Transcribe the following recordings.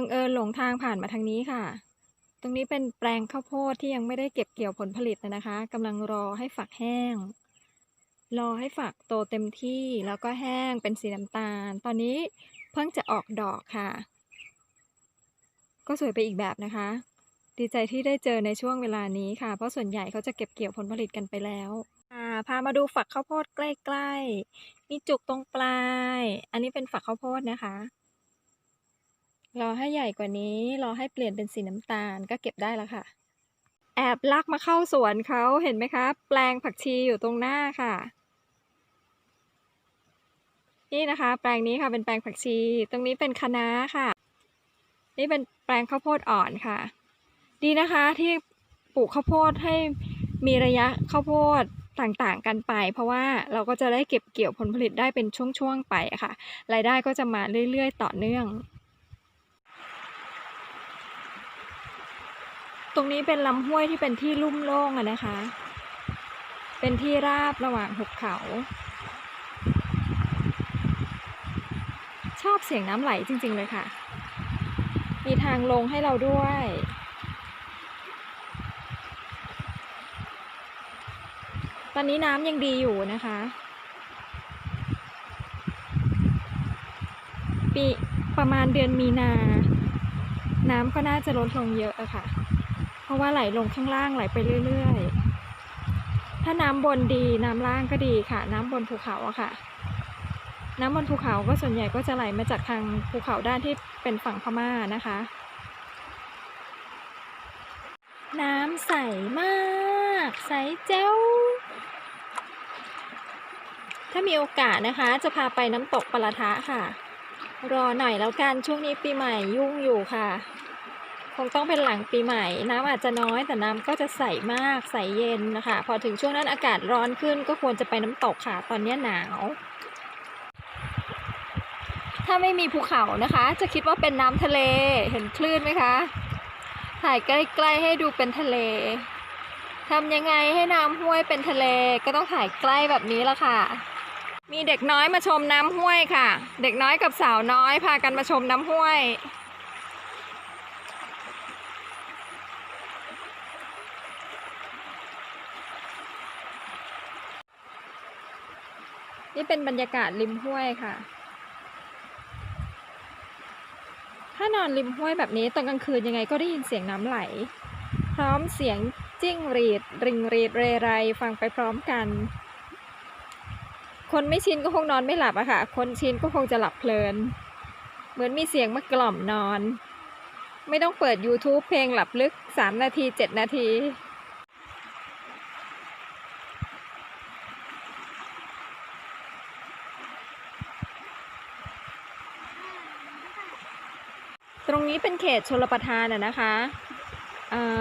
บังเอิญหลงทางผ่านมาทางนี้ค่ะ ตรงนี้เป็นแปลงข้าวโพดที่ยังไม่ได้เก็บเกี่ยวผลผลิตนะคะกำลังรอให้ฝักแห้ง รอให้ฝักโตเต็มที่แล้วก็แห้งเป็นสีน้ำตาล ตอนนี้เพิ่งจะออกดอกค่ะ ก็สวยไปอีกแบบนะคะ ดีใจที่ได้เจอในช่วงเวลานี้ค่ะ เพราะส่วนใหญ่เขาจะเก็บเกี่ยวผลผลิตกันไปแล้วอ่าพามาดูฝักข้าวโพดใกล้ๆ มีจุกตรงปลาย อันนี้เป็นฝักข้าวโพดนะคะ รอให้ใหญ่กว่านี้ รอให้เปลี่ยนเป็นสีน้ำตาลก็เก็บได้แล้วค่ะ แอบลักมาเข้าสวนเขาเห็นไหมคะ แปลงผักชีอยู่ตรงหน้าค่ะ นี่นะคะ แปลงนี้ค่ะเป็นแปลงผักชี ตรงนี้เป็นคะน้าค่ะ นี่เป็นแปลงข้าวโพดอ่อนค่ะ ดีนะคะที่ปลูกข้าวโพดให้มีระยะข้าวโพดต่างๆ กันไป เพราะว่าเราก็จะได้เก็บเกี่ยวผลผลิตได้เป็นช่วงๆไปค่ะรายได้ก็จะมาเรื่อยๆ ต่อเนื่อง ตรงนี้เป็นลำห้วยที่เป็นที่ลุ่มโล่งอะนะคะ เป็นที่ราบระหว่างหุบเขา ชอบเสียงน้ำไหลจริง ๆ เลยค่ะ มีทางลงให้เราด้วยตอนนี้น้ำยังดีอยู่นะคะ ปีประมาณเดือนมีนา น้ำก็น่าจะลดลงเยอะอะค่ะ เพราะว่าไหลลงข้างล่างไหลไปเรื่อยๆ ถ้าน้ำบนดีน้ำล่างก็ดีค่ะ น้ำบนภูเขาอะค่ะ น้ำบนภูเขาก็ส่วนใหญ่ก็จะไหลมาจากทางภูเขาด้านที่เป็นฝั่งพม่านะคะ น้ำใสมาก ใสเจ้า ถ้ามีโอกาสนะคะ จะพาไปน้ำตกปละทะค่ะ รอหน่อยแล้วกันช่วงนี้ปีใหม่ยุ่งอยู่ค่ะ งต้องเป็นหลังปีใหม่ น้ำอาจจะน้อยแต่น้ำก็จะใสมากใสเย็นนะคะ พอถึงช่วงนั้นอากาศร้อนขึ้นก็ควรจะไปน้ำตกค่ะ ตอนนี้หนาว ถ้าไม่มีภูเขานะคะ จะคิดว่าเป็นน้ำทะเลเห็นคลื่นไหมคะ ถ่ายใกล้ๆให้ดูเป็นทะเลทำยังไงให้น้ำห้วยเป็นทะเลก็ต้องถ่ายใกล้แบบนี้ละค่ะ มีเด็กน้อยมาชมน้ำห้วยค่ะ เด็กน้อยกับสาวน้อยพากันมาชมน้ำห้วย นี่เป็นบรรยากาศริมห้วยค่ะ ถ้านอนริมห้วยแบบนี้ตอนกลางคืนยังไงก็ได้ยินเสียงน้ำไหล พร้อมเสียงจิ้งรีด ริงรีดเรไรฟังไปพร้อมกัน คนไม่ชินก็คงนอนไม่หลับอะค่ะ คนชินก็คงจะหลับเพลิน เหมือนมีเสียงมากล่อมนอน ไม่ต้องเปิด YouTube เพลงหลับลึก 3 นาที 7 นาที ตรงนี้เป็นเขตชลประทานอะนะคะ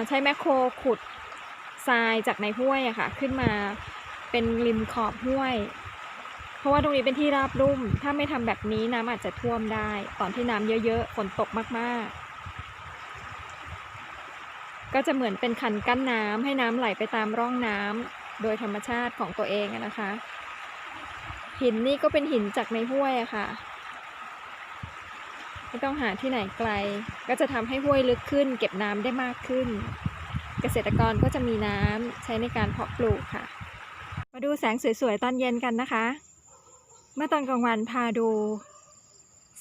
ใช้แมคโครขุดทรายจากในห้วยอะค่ะ ขึ้นมาเป็นริมขอบห้วย เพราะว่าตรงนี้เป็นที่ราบลุ่ม ถ้าไม่ทำแบบนี้น้ำอาจจะท่วมได้ ตอนที่น้ำเยอะๆฝนตกมากๆ ก็จะเหมือนเป็นคันกั้นน้ำให้น้ำไหลไปตามร่องน้ำโดยธรรมชาติของตัวเองนะคะ หินนี่ก็เป็นหินจากในห้วยอะค่ะ ไม่ต้องหาที่ไหนไกล ก็จะทำให้ห้วยลึกขึ้น เก็บน้ำได้มากขึ้น เกษตรกรก็จะมีน้ำใช้ในการเพาะปลูกค่ะ มาดูแสงสวยๆ ตอนเย็นกันนะคะ เมื่อตอนกลางวันพาดู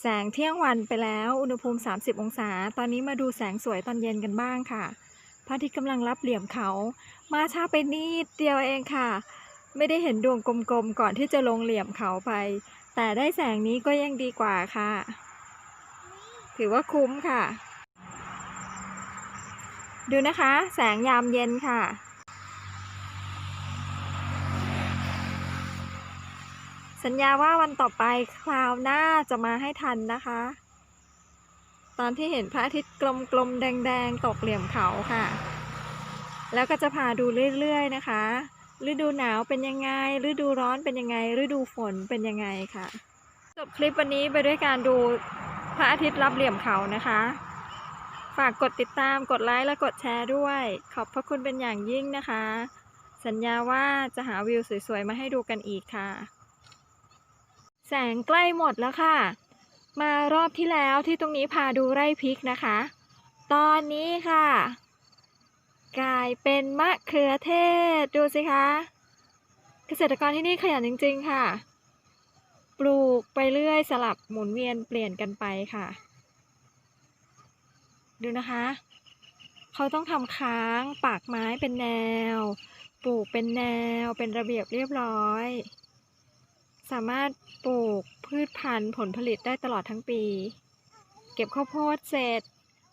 แสงเที่ยงวันไปแล้ว อุณหภูมิ 30 องศา ตอนนี้มาดูแสงสวยตอนเย็นกันบ้างค่ะพระอาทิตย์กำลังรับเหลี่ยมเขา มาช้าไปนิดเดียวเองค่ะ ไม่ได้เห็นดวงกลมๆ ก่อนที่จะลงเหลี่ยมเขาไป แต่ได้แสงนี้ก็ยังดีกว่าค่ะ ถือว่าคุ้มค่ะ ดูนะคะ แสงยามเย็นค่ะ สัญญาว่าวันต่อไปคราวหน้าจะมาให้ทันนะคะ ตอนที่เห็นพระอาทิตย์กลมๆ แดงๆ ตกเหลี่ยมเขาค่ะ แล้วก็จะพาดูเรื่อยๆ นะคะ ฤดูหนาวเป็นยังไง ฤดูร้อนเป็นยังไง ฤดูฝนเป็นยังไงค่ะ จบคลิปวันนี้ไปด้วยการดู พระอาทิตย์รับเหลี่ยมเขานะคะ ฝากกดติดตามกดไลค์และกดแชร์ด้วย ขอบพระคุณเป็นอย่างยิ่งนะคะ สัญญาว่าจะหาวิวสวยๆ มาให้ดูกันอีกค่ะ แสงใกล้หมดแล้วค่ะ มารอบที่แล้วที่ตรงนี้พาดูไร่พริกนะคะ ตอนนี้ค่ะ กลายเป็นมะเขือเทศดูสิคะ เกษตรกรที่นี่ขยันจริง ๆ ค่ะ ปลูกไปเรื่อยสลับหมุนเวียนเปลี่ยนกันไปค่ะ ดูนะคะ เขาต้องทำค้างปากไม้เป็นแนว ปลูกเป็นแนวเป็นระเบียบเรียบร้อย สามารถปลูกพืชพันธุ์ผลผลิตได้ตลอดทั้งปี เก็บข้าวโพดเสร็จ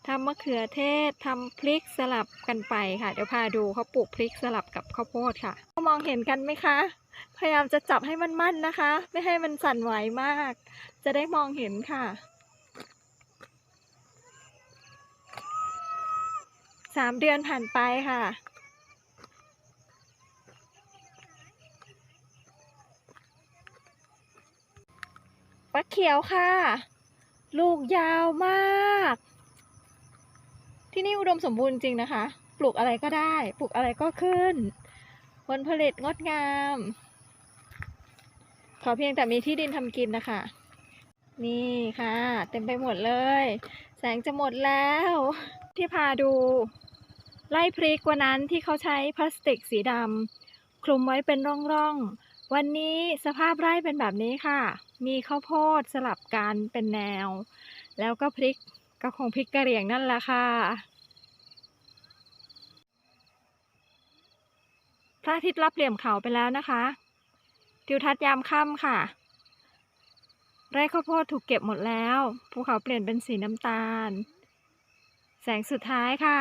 ทำมะเขือเทศทำพริกสลับกันไปค่ะ เดี๋ยวพาดูเขาปลูกพริกสลับกับข้าวโพดค่ะ มองเห็นกันไหมคะ พยายามจะจับให้มันมั่นนะคะ ไม่ให้มันสั่นไหวมาก จะได้มองเห็นค่ะสามเดือนผ่านไปค่ะฟักเขียวค่ะ ลูกยาวมาก ที่นี่อุดมสมบูรณ์จริงนะคะ ปลูกอะไรก็ได้ ปลูกอะไรก็ขึ้นผลผลิตงดงาม ขอเพียงแต่มีที่ดินทำกินนะคะ นี่ค่ะ เต็มไปหมดเลย แสงจะหมดแล้ว ที่พาดู ไล่พริกวันนั้นที่เขาใช้พลาสติกสีดำคลุมไว้เป็นร่องๆ วันนี้สภาพไร่เป็นแบบนี้ค่ะ มีข้าวโพดสลับกันเป็นแนว แล้วก็พริกก็คงพริกกระเหรี่ยงนั่นแหละค่ะพระอาทิตย์รับเหลี่ยมเขาไปแล้วนะคะ ทิวทัศน์ยามค่ำค่ะ ไร่ข้าวโพดถูกเก็บหมดแล้ว ภูเขาเปลี่ยนเป็นสีน้ำตาล แสงสุดท้ายค่ะ